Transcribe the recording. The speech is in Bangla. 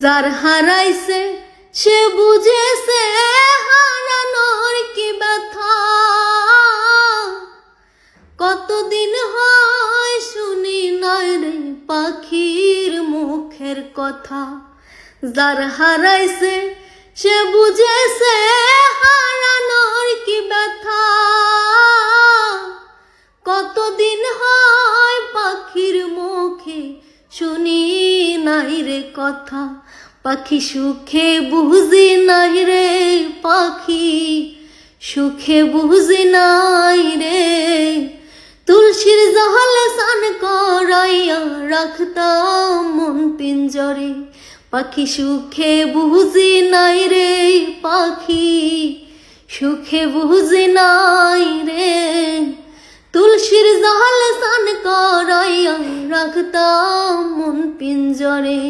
যার হারাইছে, সে বুঝেছে, হারানোর কি ব্যথা। কতদিন হয় শুনি নয় রে পাখির মুখের কথা। যার হারাইছে, সে বুঝেছে, হারানোর কি ব্যথা। কতদিন হয় পাখির মুখে শুনি নাই রে কথা। পাখি সুখে বুঝি নাই রে পাখি। সুখে বুঝি নাই রে তুলসীর জহলে সান করাইয়া রাখতাম মন পিঞ্জরে। পাখি সুখে বুঝি নাই রে পাখি। সুখে বুঝি নাই রে তুলসীর জহল সান রাখতাম মন পিঞ্জরে।